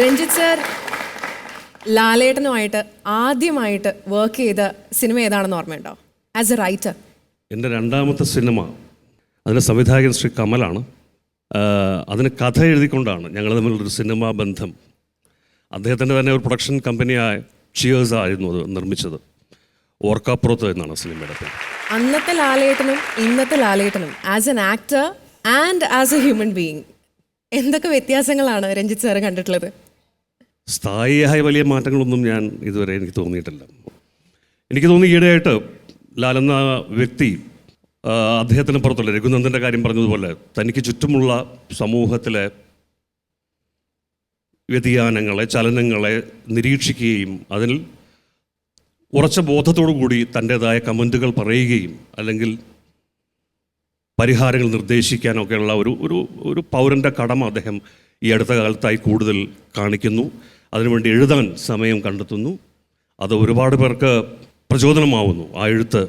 Ranjith sir ലാലേട്ടനുമായിട്ട് ആദ്യമായിട്ട് work ചെയ്ത cinema ഏതാണെന്ന് ഓർമ്മയുണ്ടോ? ആസ് എ റൈറ്റർ എന്റെ രണ്ടാമത്തെ സിനിമ അതിന്റെ സംവിധായകൻ ശ്രീ കമലാണ്. അതിന് കഥ എഴുതിക്കൊണ്ടാണ് ഞങ്ങൾ തമ്മിലൊരു സിനിമാ ബന്ധം. അദ്ദേഹത്തിന്റെ തന്നെ ഒരു പ്രൊഡക്ഷൻ കമ്പനിയായ ചിയേഴ്സ് ആയിരുന്നു അത് നിർമ്മിച്ചത്. ഓർക്കാപ്പുറത്ത് എന്നാണ് സിനിമയുടെ പേര്. അന്നത്തെ ലാലേട്ടനും ഇന്നത്തെ ലാലേട്ടനും as an actor and as a human being എന്തൊക്കെ വ്യത്യാസങ്ങളാണ് രഞ്ജിത്ത് സാറ് കണ്ടിട്ടുള്ളത്? സ്ഥായിയായ വലിയ മാറ്റങ്ങളൊന്നും ഞാൻ ഇതുവരെ എനിക്ക് തോന്നിയിട്ടില്ല. എനിക്ക് തോന്നി ഈയിടെയായിട്ട് ലാലെന്ന വ്യക്തി അദ്ദേഹത്തിന് പുറത്തുള്ള രഘുനന്ദന്റെ കാര്യം പറഞ്ഞതുപോലെ തനിക്ക് ചുറ്റുമുള്ള സമൂഹത്തിലെ വ്യതിയാനങ്ങളെ ചലനങ്ങളെ നിരീക്ഷിക്കുകയും അതിൽ ഉറച്ച ബോധത്തോടു കൂടി തന്റെതായ കമന്റുകൾ പറയുകയും അല്ലെങ്കിൽ പരിഹാരങ്ങൾ നിർദ്ദേശിക്കാനൊക്കെയുള്ള ഒരു ഒരു ഒരു പൗരന്റെ കടമ അദ്ദേഹം ഈ അടുത്ത കാലത്തായി കൂടുതൽ കാണിക്കുന്നു. അതിനുവേണ്ടി എഴുതാൻ സമയം കണ്ടെത്തുന്നു. അത് ഒരുപാട് പേർക്ക് പ്രചോദനമാവുന്നു ആ എഴുത്ത്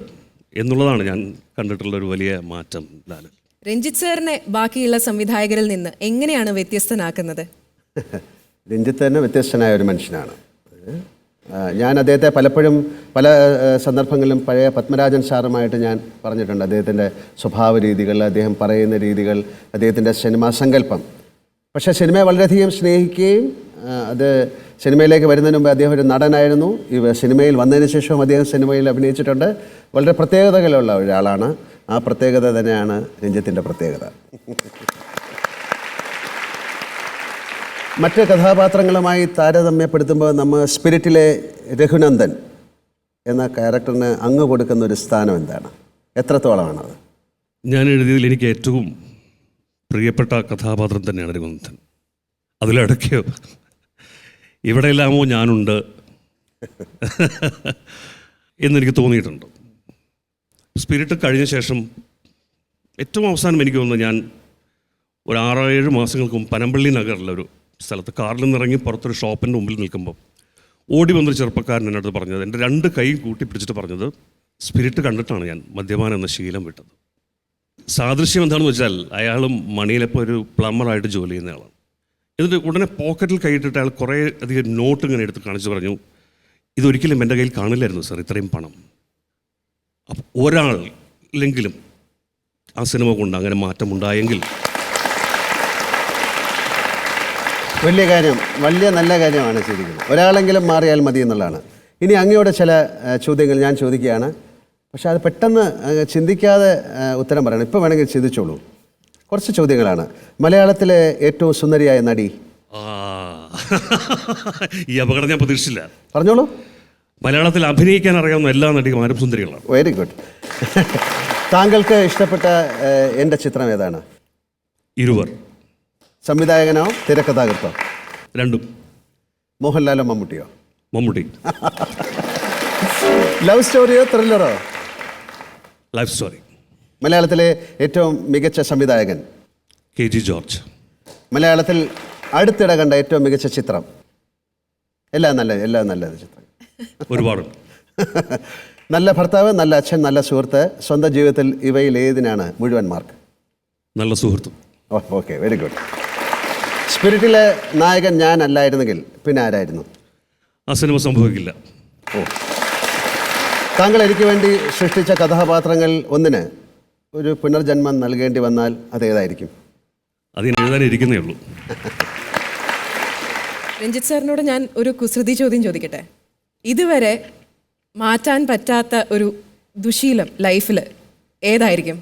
എന്നുള്ളതാണ് ഞാൻ കണ്ടിട്ടുള്ള ഒരു വലിയ മാറ്റം ലാലൻ. രഞ്ജിത്ത് സാറിനെ ബാക്കിയുള്ള സംവിധായകരിൽ നിന്ന് എങ്ങനെയാണ് വ്യത്യസ്തനാക്കുന്നത്? രഞ്ജിത്ത് തന്നെ വ്യത്യസ്തനായ ഒരു മനുഷ്യനാണ്. ഞാൻ അദ്ദേഹത്തെ പലപ്പോഴും പല സന്ദർഭങ്ങളിലും പഴയ പത്മരാജൻ സാറുമായിട്ട് ഞാൻ പറഞ്ഞിട്ടുണ്ട്. അദ്ദേഹത്തിന്റെ സ്വഭാവ രീതികൾ അദ്ദേഹം പറയുന്ന രീതികൾ അദ്ദേഹത്തിന്റെ സിനിമാ സങ്കല്പം. പക്ഷേ സിനിമയെ വളരെയധികം സ്നേഹിക്കുകയും അത് സിനിമയിലേക്ക് വരുന്നതിന് മുമ്പ് അദ്ദേഹം ഒരു നടനായിരുന്നു. ഈ സിനിമയിൽ വന്നതിന് ശേഷവും അദ്ദേഹം സിനിമയിൽ അഭിനയിച്ചിട്ടുണ്ട്. വളരെ പ്രത്യേകതകളുള്ള ഒരാളാണ്. ആ പ്രത്യേകത തന്നെയാണ് രഞ്ജിത്തിന്റെ പ്രത്യേകത. മറ്റ് കഥാപാത്രങ്ങളുമായി താരതമ്യപ്പെടുത്തുമ്പോൾ നമ്മൾ സ്പിരിറ്റിലെ രഘുനന്ദൻ എന്ന ക്യാരക്ടറിന് അങ്ങ് കൊടുക്കുന്ന ഒരു സ്ഥാനം എന്താണ്? എത്രത്തോളമാണത്? ഞാൻ എഴുതിയതിൽ എനിക്ക് ഏറ്റവും പ്രിയപ്പെട്ട കഥാപാത്രം തന്നെയാണ് രഘുനന്ദൻ. അതിലിടയ്ക്ക് ഇവിടെയെല്ലാമോ ഞാനുണ്ട് എന്നെനിക്ക് തോന്നിയിട്ടുണ്ട്. സ്പിരിറ്റ് കഴിഞ്ഞ ശേഷം ഏറ്റവും അവസാനം എനിക്ക് തോന്നുന്നു ഞാൻ ഒരു ആറേഴ് മാസങ്ങൾക്ക് മുമ്പ് പനമ്പള്ളി നഗറിലെ ഒരു സ്ഥലത്ത് കാറിൽ നിന്ന് ഇറങ്ങി പുറത്തൊരു ഷോപ്പിന്റെ മുമ്പിൽ നിൽക്കുമ്പോൾ ഓടി വന്നൊരു ചെറുപ്പക്കാരൻ എന്നോട് പറഞ്ഞത് എന്റെ രണ്ട് കൈയും കൂട്ടി പിടിച്ചിട്ട് പറഞ്ഞത് സ്പിരിറ്റ് കണ്ടിട്ടാണ് ഞാൻ മദ്യപാനം എന്ന ശീലം വിട്ടത്. സാദൃശ്യം എന്താണെന്ന് വെച്ചാൽ അയാളും മണിയിലിപ്പോൾ ഒരു പ്ലംബറായിട്ട് ജോലി ചെയ്യുന്ന ആളാണ്. എന്നിട്ട് ഉടനെ പോക്കറ്റിൽ കൈയിട്ടിട്ട് അയാൾ കുറേ അധികം നോട്ട് ഇങ്ങനെ എടുത്ത് കാണിച്ചു പറഞ്ഞു ഇതൊരിക്കലും എന്റെ കയ്യിൽ കാണില്ലായിരുന്നു സാർ ഇത്രയും പണം. അപ്പോൾ ഒരാൾ ഇല്ലെങ്കിലും ആ സിനിമ കൊണ്ട് അങ്ങനെ മാറ്റമുണ്ടായെങ്കിൽ വലിയ കാര്യം വലിയ നല്ല കാര്യമാണ് ശരിക്കും. ഒരാളെങ്കിലും മാറിയാൽ മതി എന്നുള്ളതാണ്. ഇനി അങ്ങയുടെ ചില ചോദ്യങ്ങൾ ഞാൻ ചോദിക്കുകയാണ്. പക്ഷെ അത് പെട്ടെന്ന് ചിന്തിക്കാതെ ഉത്തരം പറയണം. ഇപ്പോൾ വേണമെങ്കിൽ ചിന്തിച്ചോളൂ. കുറച്ച് ചോദ്യങ്ങളാണ്. മലയാളത്തിലെ ഏറ്റവും സുന്ദരിയായ നടി? ആ ഈ അപകടം ഞാൻ പ്രതീക്ഷിച്ചില്ല. പറഞ്ഞോളൂ. മലയാളത്തിൽ അഭിനയിക്കാൻ അറിയാവുന്ന എല്ലാ നടിമാരും സുന്ദരികളാണ്. വെരി ഗുഡ് താങ്കൾക്ക് ഇഷ്ടപ്പെട്ട എന്റെ ചിത്രം ഏതാണ്? ഇരുവർ. സംവിധായകനോ തിരക്കഥാകൃത്തോ. രണ്ടും. മോഹൻലാലോ മമ്മൂട്ടിയോ? മമ്മൂട്ടി. ലവ് സ്റ്റോറിയോ ത്രില്ലറോ ലൈഫ് സ്റ്റോറി മലയാളത്തിലെ ഏറ്റവും മികച്ച സംവിധായകൻ കെ ജി ജോർജ് മലയാളത്തിൽ അടുത്തിടെ കണ്ട ഏറ്റവും മികച്ച ചിത്രം. എല്ലാം നല്ല എല്ലാം നല്ല ചിത്രം. ഒരുപാട്. നല്ല ഭർത്താവ് നല്ല അച്ഛൻ നല്ല സുഹൃത്ത്. സ്വന്തം ജീവിതത്തിൽ ഇവയിൽ ഏതിനാണ് മുഴുവൻ മാർക്ക്? നല്ല സുഹൃത്തും. ഓക്കെ വെരി ഗുഡ് സ്പിരിറ്റിലെ നായകൻ ഞാൻ അല്ലായിരുന്നെങ്കിൽ പിന്നെ ആരായിരുന്നു? ആ സിനിമ സംഭവിക്കില്ല. ഓ. താങ്കൾ എനിക്ക് വേണ്ടി സൃഷ്ടിച്ച കഥാപാത്രങ്ങൾ ഒന്നിന് ഒരു പുനർജന്മം നൽകേണ്ടി വന്നാൽ അതേതായിരിക്കും അതിന് ഇരിക്കുന്നേ ഉള്ളൂ. രഞ്ജിത് സാറിനോട് ഞാൻ ഒരു കുസൃതി ചോദ്യം ചോദിക്കട്ടെ? ഇതുവരെ മാറ്റാൻ പറ്റാത്ത ഒരു ദുശീലം ലൈഫിൽ ഏതായിരിക്കും?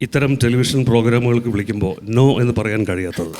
ഇത്തരം ടെലിവിഷൻ പ്രോഗ്രാമുകൾക്ക് വിളിക്കുമ്പോൾ നോ എന്ന് പറയാൻ കഴിയാത്തത്.